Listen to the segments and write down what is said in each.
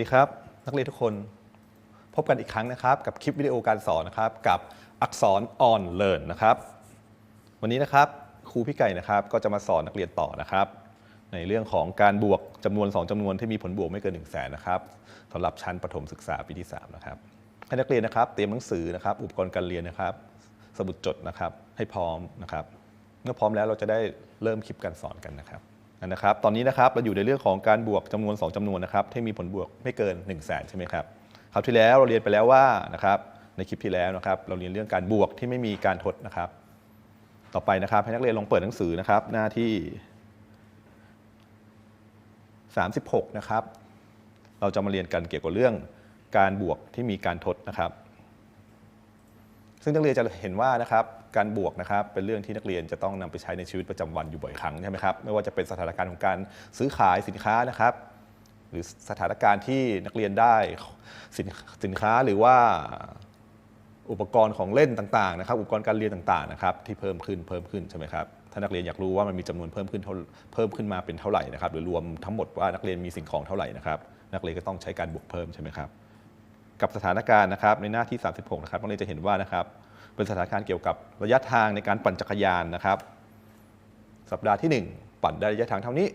วัสดีครับ นักเรียนทุกคน พบกันอีกครั้งนะครับ กับคลิปวิดีโอการสอนนะครับ กับอักษร on learn นะครับ วันนี้นะครับครูพี่ไก่นะครับก็จะมาสอนนักเรียนต่อนะครับ ในเรื่องของการบวกจำนวน 2จำนวนที่มีผลบวกไม่เกิน1 0 0 0 0แสนนะครับสำหรับชั้นประถมศึกษาปีที่3นะครับให้นักเรียนนะครับ เตรียมหนังสือนะครับ อุปกรณ์การเรียนนะครับ สมุดจดนะครับให้พร้อมนะครับ เมื่อพร้อมแล้วเราจะได้เริ่มคลิปการสอนกันนะครับ นะครับ ตอนนี้นะครับเราอยู่ในเรื่องของการบวกจำนวน 2จำนวนนะครับที่มีผลบวกไม่เกิน 1 0 0 0 0แสนใช่ไหมครับคราวที่แล้วเราเรียนไปแล้วว่านะครับในคลิปที่แล้วนะครับ เราเรียนเรื่องการบวกที่ไม่มีการทดนะครับ ต่อไปนะครับให้นักเรียนลองเปิดหนังสือนะครับ หน้าที่ 36 นะครับ เราจะมาเรียนกันเกี่ยวกับเรื่องการบวกที่มีการทดนะครับ ซึ่งนักเรียนจะเห็นว่านะครับ การบวกนะครับเป็นเรื่องที่นักเรียนจะต้องนำไปใช้ในชีวิตประจำวันอยู่บ่อยครั้งใช่ไหมครับไม่ว่าจะเป็นสถานการณ์ของการซื้อขายสินค้านะครับ หรือสถานการณ์ที่นักเรียนได้สินสินค้าหรือว่าอุปกรณ์ของเล่นต่างๆนะครับอุปกรณ์การเรียนต่างๆนะครับที่เพิ่มขึ้นเพิ่มขึ้นใช่ไหมครับถ้านักเรียนอยากรู้ว่ามันมีจำนวนเพิ่มขึ้นเท่าเพิ่มขึ้นมาเป็นเท่าไหร่นะครับหรือรวมทั้งหมดว่านักเรียนมีสิ่งของเท่าไหร่นะครับนักเรียนก็ต้องใช้การบวกเพิ่มใช่ไหมครับกับสถานการณ์นะครับในหน้าที่ 36 นะครับนักเรียนจะเห็นว่านะครับ เป็นสถานการณ์เกี่ยวกับระยะทางในการปั่นจักรยานนะครับ สัปดาห์ที่ 1 ปั่นได้ระยะทางเท่านี้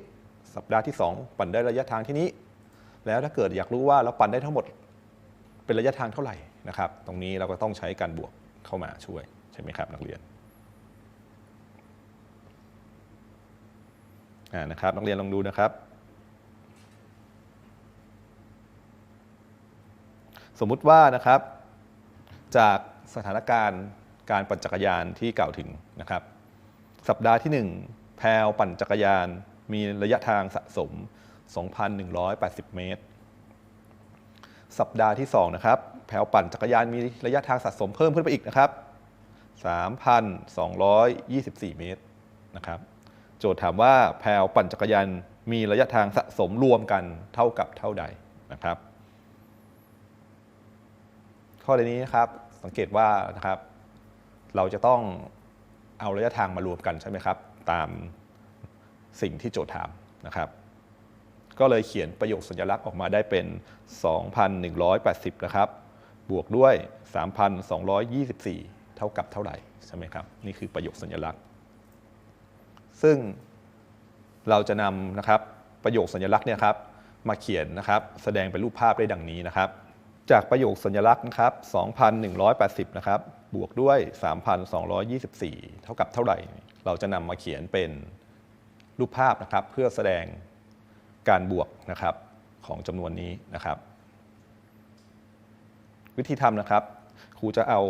สัปดาห์ที่ 2 ปั่นได้ระยะทางที่นี้ แล้วถ้าเกิดอยากรู้ว่าเราปั่นได้ทั้งหมดเป็นระยะทางเท่าไหร่นะครับ ตรงนี้เราก็ต้องใช้การบวกเข้ามาช่วยใช่ไหมครับนักเรียนอ่านะครับนักเรียนลองดูนะครับ สมมุติว่านะครับจาก สถานการณ์การปั่นจักรยานที่กล่าวถึงนะครับ สัปดาห์ที่ 1 แพลวปั่นจักรยานมีระยะทางสะสม 2,180 เมตร สัปดาห์ที่2นะครับแพลวปั่นจักรยานมีระยะทางสะสมเพิ่มขึ้นไปอีกนะครับ 3,224 เมตรนะครับ โจทย์ถามว่าแพลวปั่นจักรยานมีระยะทางสะสมรวมกันเท่ากับเท่าใดนะครับ ข้อในนี้นะครับ สังเกตว่านะครับ เราจะต้องเอาระยะทางมารวมกันใช่ไหมครับ ตามสิ่งที่โจทย์ถามนะครับ ก็เลยเขียนประโยคสัญลักษณ์ออกมาได้เป็น 2,180 นะครับ บวกด้วย 3,224 เท่ากับเท่าไหร่ใช่ไหมครับ นี่คือประโยคสัญลักษณ์ ซึ่งเราจะนำนะครับประโยคสัญลักษณ์เนี่ยครับมาเขียนนะครับ แสดงเป็นรูปภาพได้ดังนี้นะครับ จากประโยคสัญลักษณ์นะครับ 2,180 นะครับ บวกด้วย 3,224 เท่ากับเท่าไหร่ เราจะนำมาเขียนเป็นรูปภาพนะครับ เพื่อแสดงการบวกนะครับของจำนวนนี้นะครับ วิธีทำนะครับ ครูจะเอา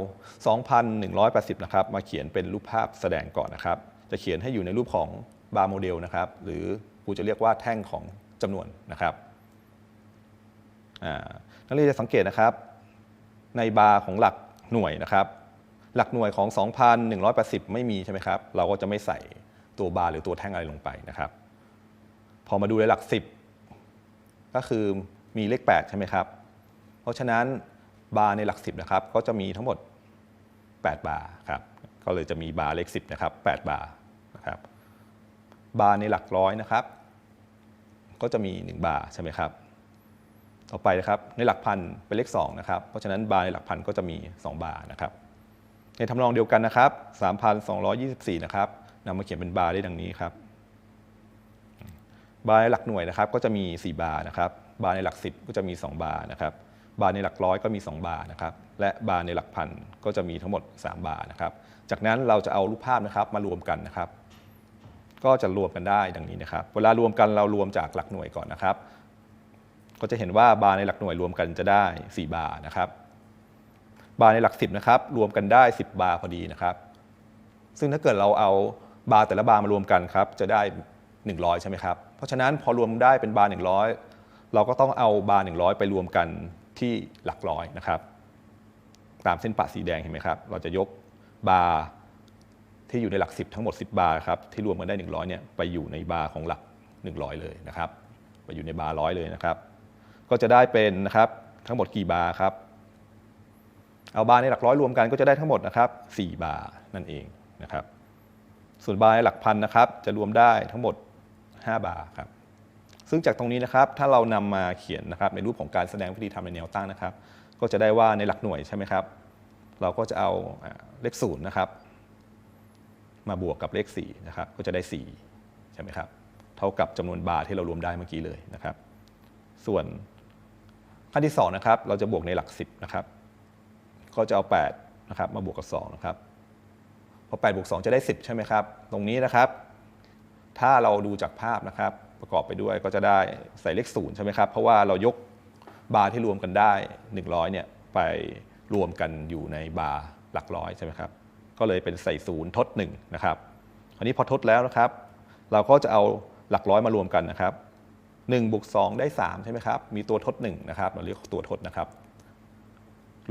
2,180 นะครับ มาเขียนเป็นรูปภาพแสดงก่อนนะครับ จะเขียนให้อยู่ในรูปของบาร์โมเดลนะครับ หรือครูจะเรียกว่าแท่งของจำนวนนะครับอ่า นักเรียนจะสังเกตนะครับ ในบาร์ของหลักหน่วยนะครับ หลักหน่วยของ 2,180 ไม่มีใช่ไหมครับ เราก็จะไม่ใส่ตัวบาร์หรือตัวแท่งอะไรลงไปนะครับ พอมาดูในหลัก 10 ก็คือมีเลข 8 ใช่ไหมครับ เพราะฉะนั้นบาร์ในหลัก 10 นะครับ ก็จะมีทั้งหมด 8 บาร์ครับ ก็เลยจะมีบาร์เลข 10 นะครับ 8 บาร์นะครับ บาร์ในหลักร้อยนะครับ ก็จะมี 1 บาร์ใช่ไหมครับ ต่อไปนะครับในหลักพันเป็นเลข2นะครับเพราะฉะนั้นบาร์ในหลักพันก็จะมี 2 บาร์นะครับในทำนองเดียวกันนะครับ 3,224 นะครับนำมาเขียนเป็นบาร์ได้ดังนี้ครับ บาร์ในหลักหน่วยนะครับก็จะมี 4 บาร์นะครับ บาร์ในหลัก 10 ก็จะมี 2 บาร์นะครับ บาร์ในหลักร้อยก็มี 2 บาร์นะครับ และบาร์ในหลักพันก็จะมีทั้งหมด 3 บาร์นะครับ จากนั้นเราจะเอารูปภาพนะครับมารวมกันนะครับ ก็จะรวมกันได้ดังนี้นะครับ เวลารวมกันเรารวมจากหลักหน่วยก่อนนะครับ ก็จะเห็นว่าบาร์ในหลักหน่วยรวมกันจะได้ 4 บาร์นะครับ บาร์ในหลัก 10นะครับรวมกันได้ 10 บาร์พอดีนะครับ ซึ่งถ้าเกิดเราเอาบาร์แต่ละบาร์มารวมกันครับจะได้ 100 ใช่ไหมครับ เพราะฉะนั้นพอรวมได้เป็นบาร์ 100 เราก็ต้องเอาบาร์ 100 ไปรวมกันที่หลักร้อยนะครับ ตามเส้นปะสีแดงเห็นไหมครับ เราจะยกบาร์ที่อยู่ในหลัก 10 ทั้งหมด 10 บาร์ครับที่รวมกันได้ 100เนี่ยไปอยู่ในบาร์ของหลัก 100 เลยนะครับ ไปอยู่ในบาร์ร้อยเลยนะครับ ก็จะได้เป็นนะครับทั้งหมดกี่บาร์ครับ เอาบาร์ในหลักร้อยรวมกันก็จะได้ทั้งหมดนะครับ4บาร์นั่นเองนะครับ ส่วนบาร์ในหลักพันนะครับ จะรวมได้ทั้งหมด 5 บาร์ครับ ซึ่งจากตรงนี้นะครับ ถ้าเรานำมาเขียนนะครับในรูปของการแสดงวิธีทำในแนวตั้งนะครับ ก็จะได้ว่าในหลักหน่วยใช่ไหมครับ เราก็จะเอาเลขศูนย์นะครับ มาบวกกับเลข4นะครับ ก็จะได้4ใช่ไหมครับ เท่ากับจำนวนบาร์ที่เรารวมได้เมื่อกี้เลยนะครับ ส่วน ขั้นที่2นะครับเราจะบวกในหลัก 10นะครับก็จะเอา8นะครับมาบวกกับ2นะครับพอ8บวก2จะได้ 10 ใช่ไหมครับ ตรงนี้นะครับ ถ้าเราดูจากภาพนะครับ ประกอบไปด้วยก็จะได้ใส่เลข0ใช่ไหมครับ เพราะว่าเรายกบาร์ที่รวมกันได้ 100เนี่ยไปรวมกันอยู่ในบาร์หลักร้อยใช่ไหมครับ ก็เลยเป็นใส่ศูนย์ทด1นะครับ อันนี้พอทดแล้วนะครับ เราก็จะเอาหลักร้อยมารวมกันนะครับ 1บวก2ได้ 3 ใช่ไหมครับ มีตัวทด1นะครับ เราเรียกตัวทดนะครับ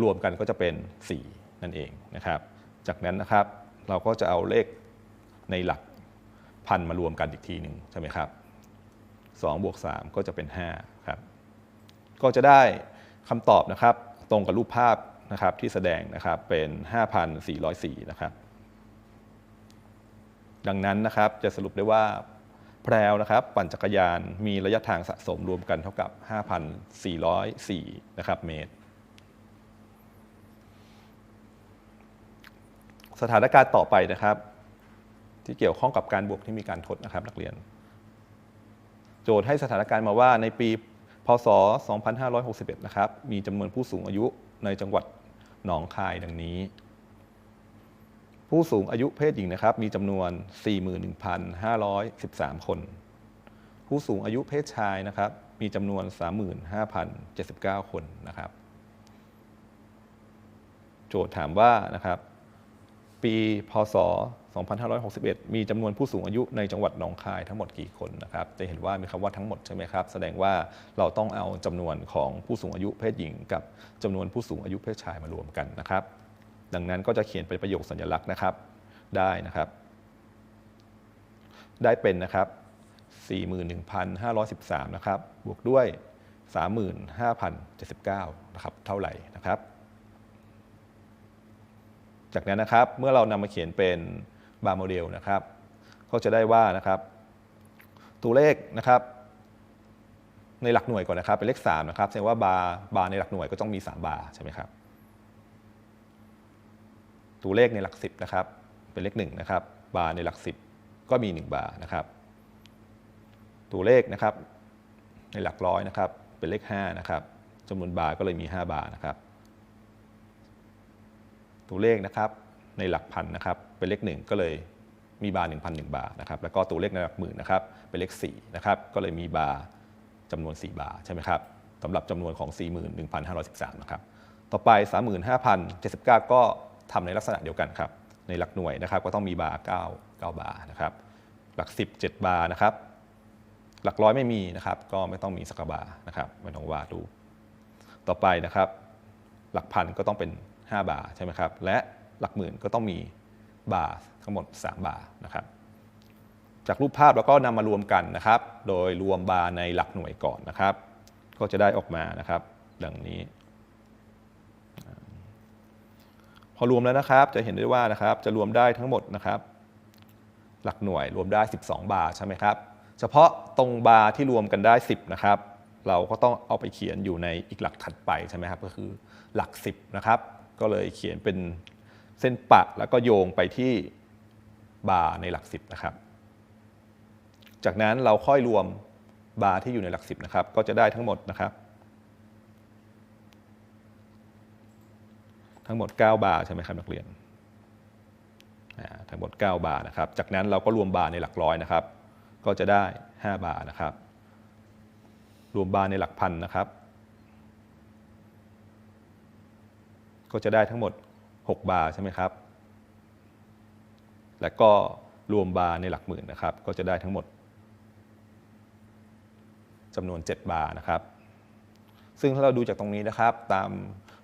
รวมกันก็จะเป็น 4 นั่นเองนะครับ จากนั้นนะครับเราก็จะเอาเลขในหลักพันมารวมกันอีกทีหนึ่งใช่ไหมครับ2บวก3ก็จะเป็น5ครับ ก็จะได้คำตอบนะครับ ตรงกับรูปภาพนะครับที่แสดงนะครับเป็น 5,404 นะครับ ดังนั้นนะครับจะสรุปได้ว่า แพรวนะครับปั่นจักรยานมีระยะทางสะสมรวมกันเท่ากับ 5,404 นะครับเมตร สถานการณ์ต่อไปนะครับ ที่เกี่ยวข้องกับการบวกที่มีการทดนะครับนักเรียน โจทย์ให้สถานการณ์มาว่าในปีพศ 2561 นะครับ มีจำนวนผู้สูงอายุในจังหวัดหนองคายดังนี้ ผู้สูงอายุเพศหญิงนะครับ มีจำนวน 41,513 คน ผู้สูงอายุเพศชายนะครับ มีจำนวน 35,079 คนนะครับ โจทย์ถามว่านะครับ ปีพศ 2561 มีจำนวนผู้สูงอายุในจังหวัดหนองคายทั้งหมดกี่คนนะครับ จะเห็นว่ามีคำว่าทั้งหมดใช่ไหมครับ แสดงว่าเราต้องเอาจำนวนของผู้สูงอายุเพศหญิง กับจำนวนผู้สูงอายุเพศชายมารวมกันนะครับ ดังนั้นก็จะเขียนเป็นประโยคสัญลักษณ์นะครับ ได้นะครับ ได้เป็นนะครับ 41,513 นะครับ บวกด้วย 35,079 นะครับ เท่าไหร่นะครับ จากนั้นนะครับ เมื่อเรานำมาเขียนเป็นบาร์โมเดลนะครับ ก็จะได้ว่านะครับ ตัวเลขนะครับในหลักหน่วยก่อนนะครับเป็นเลข3นะครับแสดงว่าบาร์บาร์ในหลักหน่วยก็ต้องมี 3 บาร์ใช่ไหมครับ ตัวเลขในหลัก 10นะครับเป็นเลข1นะครับบาร์ในหลัก 10 ก็มี 1 บาร์นะครับตัวเลขนะครับในหลักร้อยนะครับเป็นเลข5นะครับจำนวนบาร์ก็เลยมี 5 บาร์นะครับตัวเลขนะครับในหลักพันนะครับเป็นเลข 1 ก็เลยมีบาร์1,001 บาร์นะครับแล้วก็ตัวเลขในหลักหมื่นนะครับเป็นเลข4นะครับก็เลยมีบาร์จำนวน 4 บาร์ใช่ไหมครับสำหรับจำนวนของ 41,513 นะครับ ต่อไป 35,079 ก็ ทำในลักษณะเดียวกันครับ ในหลักหน่วยนะครับก็ต้องมีบาร์9 9บาร์นะครับ หลัก 10 7 บาร์นะครับ หลักร้อยไม่มีนะครับ ก็ไม่ต้องมีสักบาร์นะครับไม่ต้องวาดรูปต่อไปนะครับ หลักพันก็ต้องเป็น 5 บาร์ใช่ไหมครับ และหลักหมื่นก็ต้องมีบาร์ทั้งหมด 3 บาร์นะครับจากรูปภาพแล้วก็นำมารวมกันนะครับ โดยรวมบาร์ในหลักหน่วยก่อนนะครับ ก็จะได้ออกมานะครับ ดังนี้ พอรวมแล้วนะครับ จะเห็นได้ว่านะครับจะรวมได้ทั้งหมดนะครับ หลักหน่วยรวมได้ 12 บาร์ใช่ไหมครับเฉพาะตรงบาร์ที่รวมกันได้ 10นะครับเราก็ต้องเอาไปเขียนอยู่ในอีกหลักถัดไปใช่ไหมครับก็คือหลัก 10นะครับก็เลยเขียนเป็นเส้นปะแล้วก็โยงไปที่บาร์ในหลัก 10นะครับ จากนั้นเราค่อยรวมบาร์ที่อยู่ในหลัก 10นะครับก็จะได้ทั้งหมดนะครับ ทั้งหมด 9 บาร์ใช่ไหมครับนักเรียนทั้งหมด 9 บาร์นะครับ จากนั้นเราก็รวมบาร์ในหลักร้อยนะครับ ก็จะได้ 5 บาร์นะครับ รวมบาร์ในหลักพันนะครับ ก็จะได้ทั้งหมด 6 บาร์ใช่ไหมครับ และก็รวมบาร์ในหลักหมื่นนะครับ ก็จะได้ทั้งหมดจำนวน 7 บาร์นะครับ ซึ่งถ้าเราดูจากตรงนี้นะครับตาม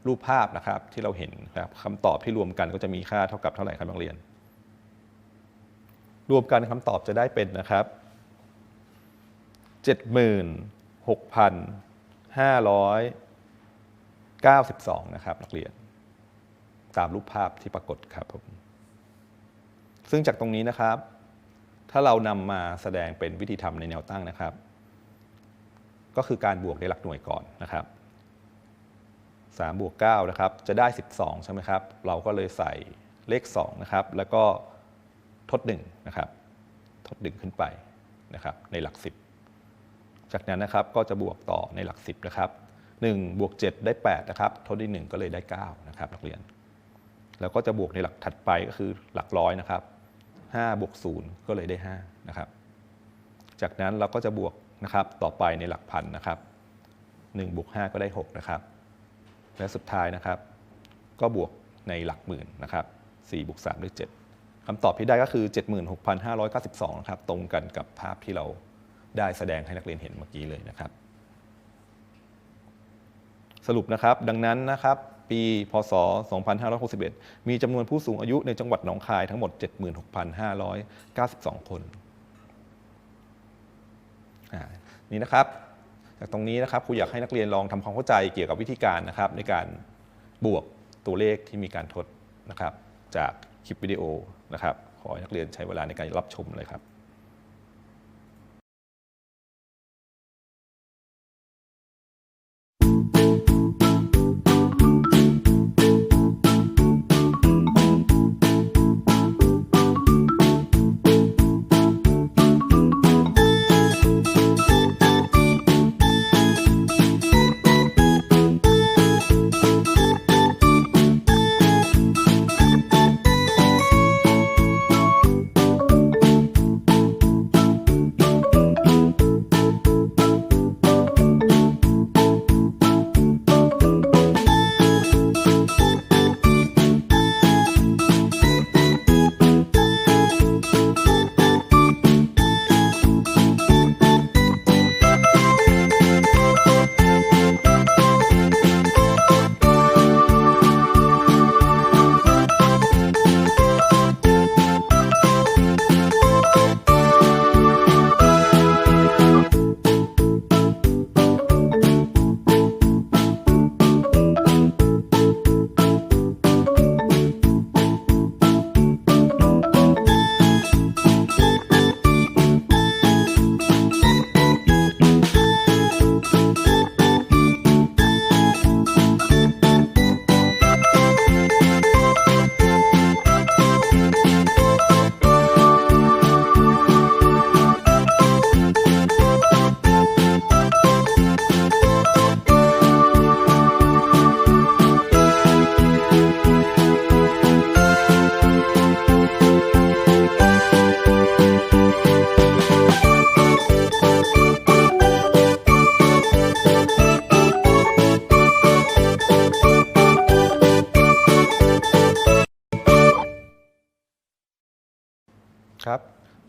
รูปภาพนะครับที่เราเห็นครับคำตอบที่รวมกันก็จะมีค่าเท่ากับเท่าไหร่ครับนักเรียน รวมกันคำตอบจะได้เป็นนะครับ 76,592 นะครับนักเรียน ตามรูปภาพที่ปรากฏครับผมซึ่งจากตรงนี้นะครับ ถ้าเรานำมาแสดงเป็นวิธีทำในแนวตั้งนะครับ ก็คือการบวกในหลักหน่วยก่อนนะครับ 3บวก9นะครับจะได้ 12 ใช่ไหมครับ เราก็เลยใส่เลข2นะครับแล้วก็ทด1นะครับทด1ขึ้นไปนะครับในหลัก 10 จากนั้นนะครับก็จะบวกต่อในหลัก 10นะครับ1บวก7ได้8นะครับทดด้วย1ก็เลยได้ 9 นะครับนักเรียน แล้วก็จะบวกในหลักถัดไปก็คือหลักร้อยนะครับ5บวก0ก็เลยได้5นะครับจากนั้นเราก็จะบวกนะครับต่อไปในหลักพันนะครับ1บวก5ก็ได้6นะครับ และสุดท้ายนะครับ ก็บวกในหลักหมื่นนะครับ4บวก3ได้7คำตอบที่ได้ก็คือ 76,592นะครับตรงกันกับภาพที่เราได้แสดงให้นักเรียนเห็นเมื่อกี้เลยนะครับ สรุปนะครับดังนั้นนะครับปีพศ 2561 มีจำนวนผู้สูงอายุในจังหวัดหนองคายทั้งหมด 76,592 คนอ่านี่นะครับ จากตรงนี้นะครับครูอยากให้นักเรียนลองทำความเข้าใจเกี่ยวกับวิธีการนะครับในการบวกตัวเลขที่มีการทดนะครับ จากคลิปวิดีโอนะครับขอให้นักเรียนใช้เวลาในการรับชมเลยครับครับ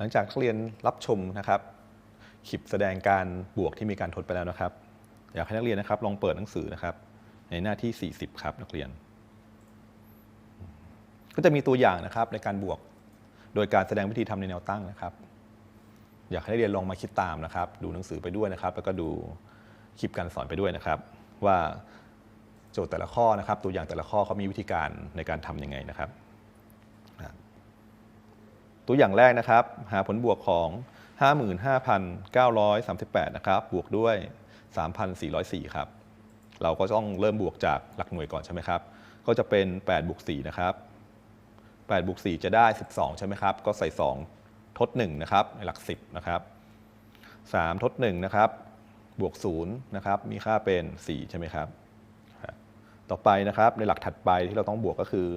ลังจากเรียนรับชมนะครับคลิปแสดงการบวกที่มีการทดไปแล้วนะครับ อยากให้นักเรียนนะครับ ลองเปิดหนังสือนะครับ ในหน้าที่ 40 ครับนักเรียน ก็จะมีตัวอย่างนะครับในการบวก โดยการแสดงวิธีทำในแนวตั้งนะครับ อยากให้นักเรียนลองมาคิดตามนะครับ ดูหนังสือไปด้วยนะครับ แล้วก็ดูคลิปการสอนไปด้วยนะครับ ว่าโจทย์แต่ละข้อนะครับ ตัวอย่างแต่ละข้อเขามีวิธีการในการทำยังไงนะครับ ตัวอย่างแรกนะครับ หาผลบวกของ 55,938 นะครับ บวกด้วย 3,404 ครับ เราก็ต้องเริ่มบวกจากหลักหน่วยก่อนใช่ไหมครับ ก็จะเป็น8บวก4นะครับ8บวก4จะได้ 12 ใช่ไหมครับ ก็ใส่ 2 ทด 1 นะครับ ในหลัก 10 นะครับ 3 ทด 1 นะครับ บวก 0 นะครับ มีค่าเป็น 4 ใช่ไหมครับ ต่อไปนะครับ ในหลักถัดไปที่เราต้องบวกก็คือ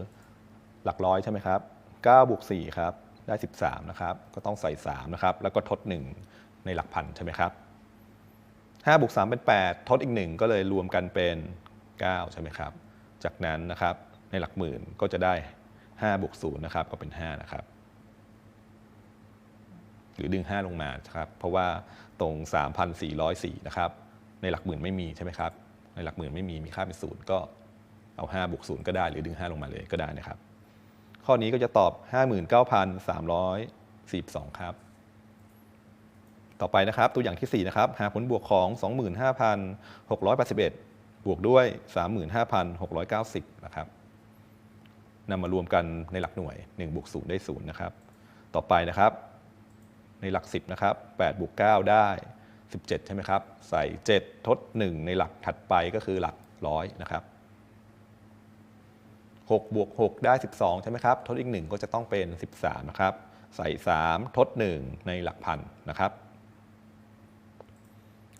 หลักร้อยใช่ไหมครับ9บวก4ครับ ได้ 13 นะครับ ก็ต้องใส่ 3 นะครับ แล้วก็ทด 1 ในหลักพันใช่ไหมครับ5บวก3เป็น 8 ทดอีก 1 ก็เลยรวมกันเป็น 9 ใช่ไหมครับ จากนั้นนะครับในหลักหมื่นก็จะได้5บวก0นะครับก็เป็น 5 นะครับ หรือดึง 5 ลงมาครับ เพราะว่าตรง 3,404 นะครับ ในหลักหมื่นไม่มีใช่ไหมครับ ในหลักหมื่นไม่มีมีค่าเป็น0ก็เอา5บวก0ก็ได้ หรือดึง 5 ลงมาเลยก็ได้นะครับ ข้อนี้ก็จะตอบ 59,342 ครับ ต่อไปนะครับ ตัวอย่างที่ 4 นะครับ หาผลบวกของ 25,681 บวกด้วย 35,690 นะครับนำมารวมกันในหลักหน่วย 1 บวก 0 ได้ 0 นะครับ ต่อไปนะครับ ในหลัก 10 นะครับ 8 บวก 9 ได้ 17 ใช่ไหมครับ ใส่ 7 ทด 1 ในหลักถัดไปก็คือหลักร้อยนะครับ 6บวก6ได้ 12 ใช่ไหมครับ ทดอีก 1 ก็จะต้องเป็น 13 นะครับ ใส่ 3 ทด 1 ในหลักพันนะครับ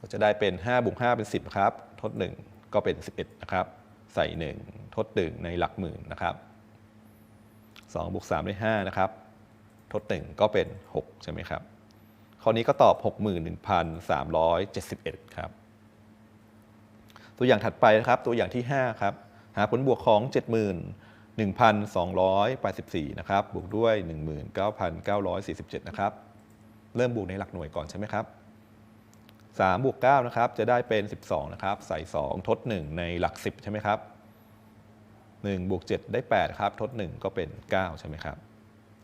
ก็จะได้เป็น 5บวก5เป็น 10 ครับ ทด 1 ก็เป็น 11 นะครับ ใส่ 1 ทด 1 ในหลักหมื่นนะครับ2บวก3ได้ 5 นะครับ ทด 1 ก็เป็น 6 ใช่ไหมครับ ข้อนี้ก็ตอบ 61,371 ครับ ตัวอย่างถัดไปนะครับ ตัวอย่างที่ 5 ครับ หาผลบวกของ 71,284 นะครับ บวกด้วย 19,947 นะครับ เริ่มบวกในหลักหน่วยก่อนใช่ไหมครับ3บวก9นะครับ จะได้เป็น 12 นะครับ ใส่ 2 ทด 1 ในหลัก 10 ใช่ไหมครับ1บวก7ได้ 8 ครับ ทด 1 ก็เป็น 9 ใช่ไหมครับ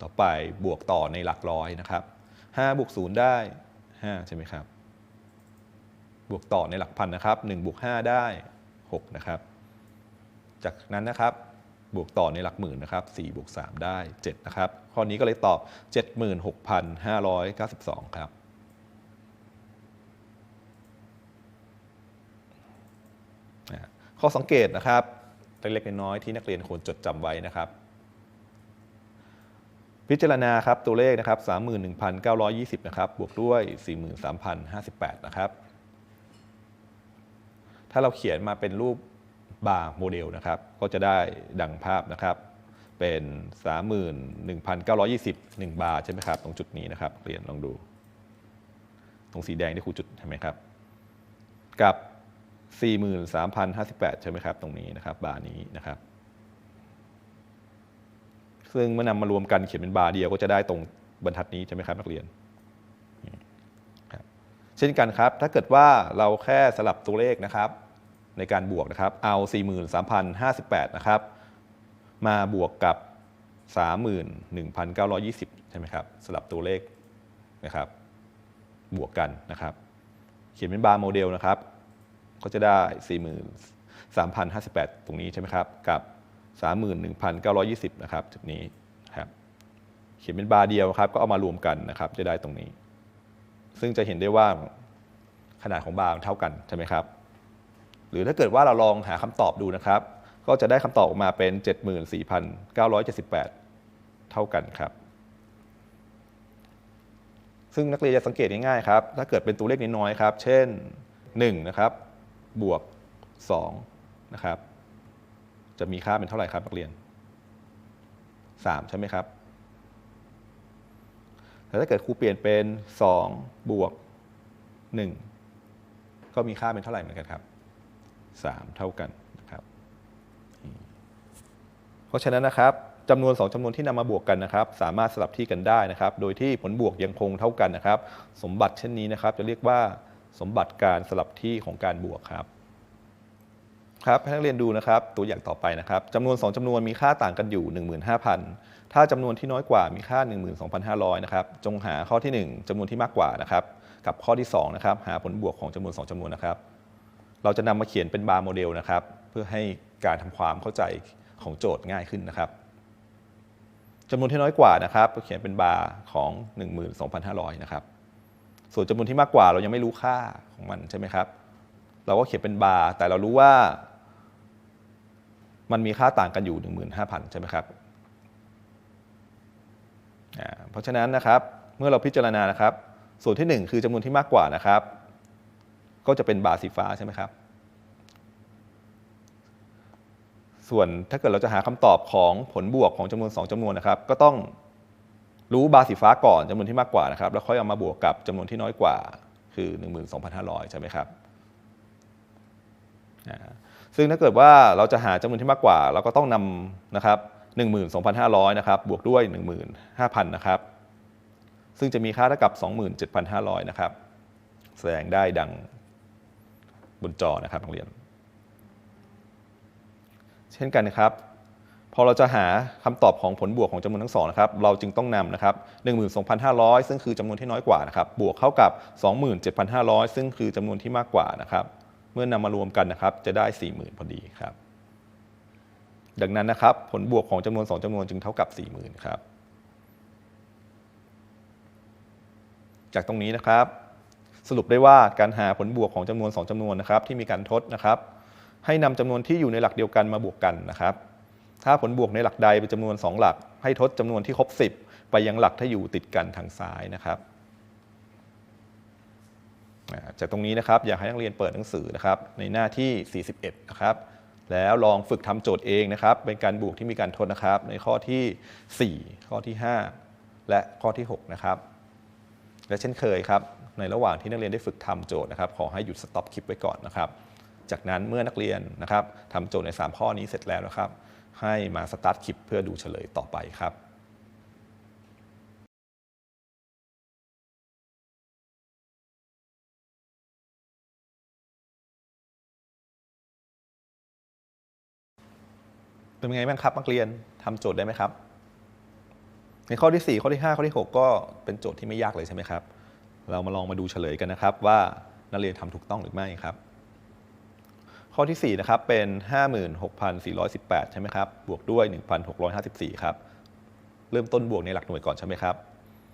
ต่อไปบวกต่อในหลักร้อยนะครับ5บวก0ได้ 5 ใช่ไหมครับ บวกต่อในหลักพันนะครับ1บวก5ได้ 6 นะครับ จากนั้นนะครับบวกต่อในหลักหมื่นนะครับ4บวก3 ได้7นะครับข้อนี้ก็เลยตอบ 76,592 ครับ ข้อสังเกตนะครับเล็กๆน้อยๆที่นักเรียนควรจดจำไว้นะครับ พิจารณาครับตัวเลขนะครับ31,920 นะครับ บวกด้วย 43,058 นะครับ ถ้าเราเขียนมาเป็นรูป บาร์โมเดลนะครับ ก็จะได้ดังภาพนะครับ เป็น 31,920 1 บาร์ใช่ไหมครับ ตรงจุดนี้นะครับเรียนลองดู ตรงสีแดงที่ครูจุดเห็นไหมครับ กับ 43,058 ใช่ไหมครับ ตรงนี้นะครับ บาร์นี้นะครับ ซึ่งเมื่อนำมารวมกันเขียนเป็นบาร์เดียวก็จะได้ตรงบรรทัดนี้ใช่ไหมครับนักเรียนเช่นกันครับ ถ้าเกิดว่าเราแค่สลับตัวเลขนะครับ ในการบวกนะครับเอา 43,058 นะครับ มาบวกกับ 31,920 ใช่ไหมครับ สลับตัวเลขนะครับ บวกกันนะครับ เขียนเป็นบาร์โมเดลนะครับ ก็จะได้ 43,058 ตรงนี้ใช่ไหมครับ กับ 31,920 นะครับจุดนี้ครับ เขียนเป็นบาร์เดียวครับ ก็เอามารวมกันนะครับ จะได้ตรงนี้ ซึ่งจะเห็นได้ว่าขนาดของบาร์เท่ากันใช่ไหมครับ หรือถ้าเกิดว่าเราลองหาคำตอบดูนะครับ ก็จะได้คำตอบออกมาเป็น 74,978 เท่ากันครับ ซึ่งนักเรียนจะสังเกตง่ายๆครับ ถ้าเกิดเป็นตัวเลขน้อยๆครับ เช่น 1 นะครับ บวก 2 นะครับ จะมีค่าเป็นเท่าไหร่ครับนักเรียน 3 ใช่ไหมครับแต่ถ้าเกิดครูเปลี่ยนเป็น 2 บวก 1 ก็มีค่าเป็นเท่าไหร่เหมือนกันครับ 3 เท่ากันนะครับเพราะฉะนั้นนะครับจำนวน 2จำนวนที่นำมาบวกกันนะครับ สามารถสลับที่กันได้นะครับ โดยที่ผลบวกยังคงเท่ากันนะครับ สมบัติเช่นนี้นะครับ จะเรียกว่าสมบัติการสลับที่ของการบวกครับครับให้นักเรียนดูนะครับตัวอย่างต่อไปนะครับจำนวน 2จำนวนมีค่าต่างกันอยู่ 15,000 ถ้าจำนวนที่น้อยกว่ามีค่า 12,500 นะครับ จงหาข้อที่ 1จำนวนที่มากกว่านะครับ กับข้อที่2นะครับหาผลบวกของจำนวน 2จำนวนนะครับ เราจะนำมาเขียนเป็นบาร์โมเดลนะครับ เพื่อให้การทำความเข้าใจของโจทย์ง่ายขึ้นนะครับจำนวนที่น้อยกว่านะครับเขียนเป็นบาร์ของ 12,500 นะครับ ส่วนจำนวนที่มากกว่าเรายังไม่รู้ค่าของมันใช่ไหมครับ เราก็เขียนเป็นบาร์แต่เรารู้ว่า มันมีค่าต่างกันอยู่ 15,000 ใช่ไหมครับ เพราะฉะนั้นนะครับเมื่อเราพิจารณานะครับ ส่วนที่ 1 คือจำนวนที่มากกว่านะครับ ก็จะเป็นบาร์สีฟ้าใช่ไหมครับ ส่วนถ้าเกิดเราจะหาคำตอบของผลบวกของจำนวน 2จำนวนนะครับ ก็ต้องรู้บาร์สีฟ้าก่อนจำนวนที่มากกว่านะครับ แล้วค่อยเอามาบวกกับจำนวนที่น้อยกว่า คือ 12,500 ใช่ไหมครับซึ่งถ้าเกิดว่าเราจะหาจำนวนที่มากกว่า เราก็ต้องนำนะครับ12,500นะครับบวกด้วย 15,000นะครับซึ่งจะมีค่าเท่ากับ 27,500นะครับแสดงได้ดัง บนจอนะครับนักเรียน เช่นกันนะครับ พอเราจะหาคำตอบของผลบวกของจำนวนทั้งสองนะครับ เราจึงต้องนำนะครับ12,500 ซึ่งคือจำนวนที่น้อยกว่านะครับ บวกเข้ากับ 27,500 ซึ่งคือจำนวนที่มากกว่านะครับ เมื่อนำมารวมกันนะครับ จะได้ 40,000 พอดีครับ ดังนั้นนะครับ ผลบวกของจำนวน 2จำนวนจึงเท่ากับ 40,000 ครับ จากตรงนี้นะครับ สรุปได้ว่าการหาผลบวกของจำนวน 2จำนวนนะครับที่มีการทดนะครับ ให้นำจำนวนที่อยู่ในหลักเดียวกันมาบวกกันนะครับ ถ้าผลบวกในหลักใดเป็นจำนวน 2 หลัก ให้ทดจำนวนที่ครบ 10 ไปยังหลักที่อยู่ติดกันทางซ้ายนะครับจากตรงนี้นะครับอยากให้นักเรียนเปิดหนังสือนะครับในหน้าที่ 41 นะครับ แล้วลองฝึกทำโจทย์เองนะครับ เป็นการบวกที่มีการทดนะครับ ในข้อทีสี่4 ข้อที่ 5 และข้อที่ 6 นะครับ และเช่นเคยครับ ในระหว่างที่นักเรียนได้ฝึกทำโจทย์นะครับขอให้หยุดสต็อปคลิปไว้ก่อนนะครับ จากนั้นเมื่อนักเรียนนะครับทำโจทย์ใน 3 ข้อนี้เสร็จแล้วนะครับ ให้มาสตาร์ทคลิปเพื่อดูเฉลยต่อไปครับเป็นไงบ้างครับนักเรียนทำโจทย์ได้ไหมครับ ในข้อที่ 4 ข้อที่ 5 ข้อที่ 6 ก็เป็นโจทย์ที่ไม่ยากเลยใช่ไหมครับ เรามาลองมาดูเฉลยกันนะครับ ว่านักเรียนทำถูกต้องหรือไม่ครับ ข้อที่4นะครับเป็น 56,418 ใช่ไหมครับ บวกด้วย 1,654 ครับ เริ่มต้นบวกในหลักหน่วยก่อนใช่ไหมครับ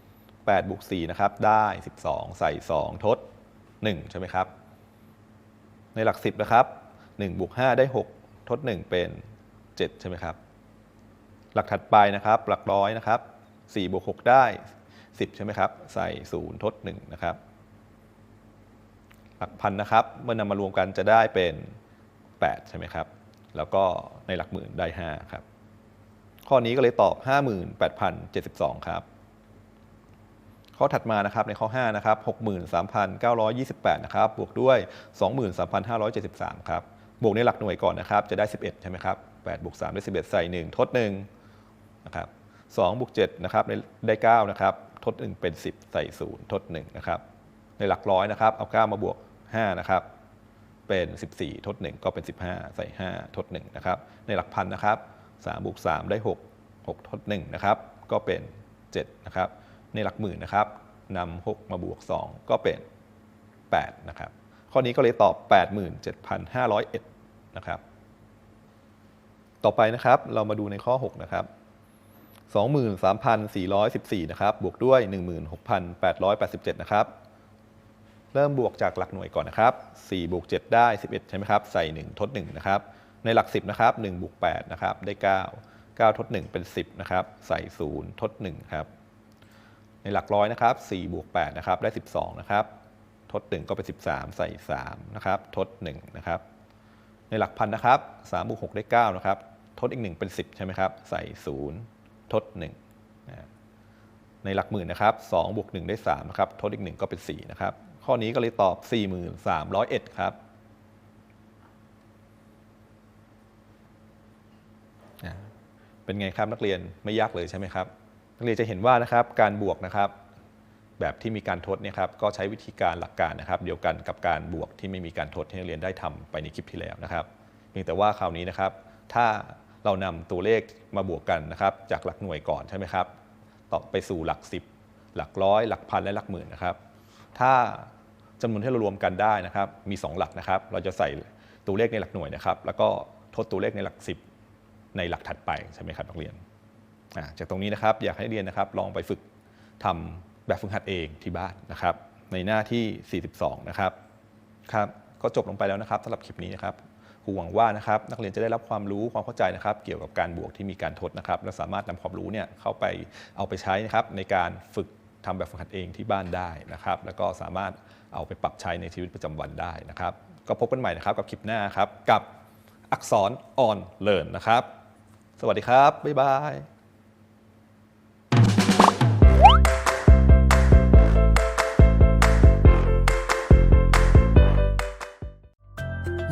8บวก4นะครับได้ 12 ใส่ 2 ทด 1 ใช่ไหมครับ ในหลัก 10 นะครับ1บวก5ได้ 6 ทด 1 เป็น 7 ใช่ไหมครับ หลักถัดไปนะครับ หลักร้อยนะครับ4บวก6ได้ 10 ใช่ไหมครับ ใส่0ทด1นะครับ หลักพันนะครับ เมื่อนำมารวมกันจะได้เป็น 8 ใช่ไหมครับ แล้วก็ในหลักหมื่นได้ 5 ครับ ข้อนี้ก็เลยตอบ 58,072 ครับ ข้อถัดมานะครับในข้อ 5 นะครับ 63,928 นะครับ บวกด้วย 23,573 ครับ บวกในหลักหน่วยก่อนนะครับ จะได้ 11 ใช่ไหมครับ8บวก3ได้ 11 ใส่ 1 ทด1นะครับ2บวก7นะครับได้ 9 นะครับ ทด 1 เป็น 10 ใส่ 0 ทด 1 นะครับ ในหลักร้อยนะครับ เอา 9 มาบวก 5 นะครับ เป็น 14 ทด 1 ก็เป็น 15 ใส่ 5 ทด 1 นะครับ ในหลักพันนะครับ3บวก3ได้ 6 6 ทด 1 นะครับ ก็เป็น 7 นะครับ ในหลักหมื่นนะครับนำ6มาบวก 2 ก็เป็น 8 นะครับ ข้อนี้ก็เลยตอบ 87,501 นะครับ ต่อไปนะครับ เรามาดูในข้อ 6 นะครับ 23,414 นะครับ บวกด้วย 16,887 นะครับ เริ่มบวกจากหลักหน่วยก่อนนะครับ 4 บวก 7 ได้ 11 ใช่ไหมครับ ใส่ 1 ทด 1 นะครับ ในหลัก 10 นะครับ 1 บวก 8 นะครับ ได้ 9 9 ทด 1 เป็น 10 นะครับ ใส่ 0 ทด 1 ครับ ในหลักร้อยนะครับ 4 บวก 8 นะครับ ได้ 12 นะครับ ทด 1 ก็เป็น 13 ใส่ 3 นะครับ ทด 1 นะครับ ในหลักพันนะครับ 3 บวก 6 ได้ 9 นะครับ ทดอีก 1 เป็น 10 ใช่ไหมครับ ใส่ 0 ทด1นะในหลักหมื่นนะครับ2บวก1ได้3นะครับทดอีก 1 ก็เป็น 4 นะครับ ข้อนี้ก็เลยตอบ 4301 ครับอ่าเป็นไงครับนักเรียนไม่ยากเลยใช่ไหมครับ นักเรียนจะเห็นว่านะครับการบวกนะครับ แบบที่มีการทดเนี่ยครับก็ใช้วิธีการหลักการนะครับ เดียวกันกับการบวกที่ไม่มีการทดที่นักเรียนได้ทำไปในคลิปที่แล้วนะครับเพียงแต่ว่าคราวนี้นะครับ ถ้า เรานำตัวเลขมาบวกกันนะครับ จากหลักหน่วยก่อนใช่ไหมครับต่อไปสู่หลัก 10 หลักร้อย หลักพันและหลักหมื่นนะครับ ถ้าจำนวนที่เรารวมกันได้นะครับ มี 2 หลักนะครับ เราจะใส่ตัวเลขในหลักหน่วยนะครับ แล้วก็ทดตัวเลขในหลัก 10 ในหลักถัดไปใช่ไหมครับนักเรียนจากตรงนี้นะครับอยากให้นักเรียนนะครับ ลองไปฝึกทำแบบฝึกหัดเองที่บ้านนะครับ ในหน้าที่ 42 นะครับครับ ก็จบลงไปแล้วนะครับสำหรับคลิปนี้นะครับ ครูหวังว่านะครับนักเรียนจะได้รับความรู้ความเข้าใจนะครับเกี่ยวกับการบวกที่มีการทดนะครับและสามารถนำความรู้เนี่ยเข้าไปเอาไปใช้นะครับในการฝึกทำแบบฝึกหัดเองที่บ้านได้นะครับแล้วก็สามารถเอาไปปรับใช้ในชีวิตประจำวันได้นะครับ ก็พบกันใหม่นะครับกับคลิปหน้าครับกับอักษรออนเลินนะครับ สวัสดีครับ บ๊ายบาย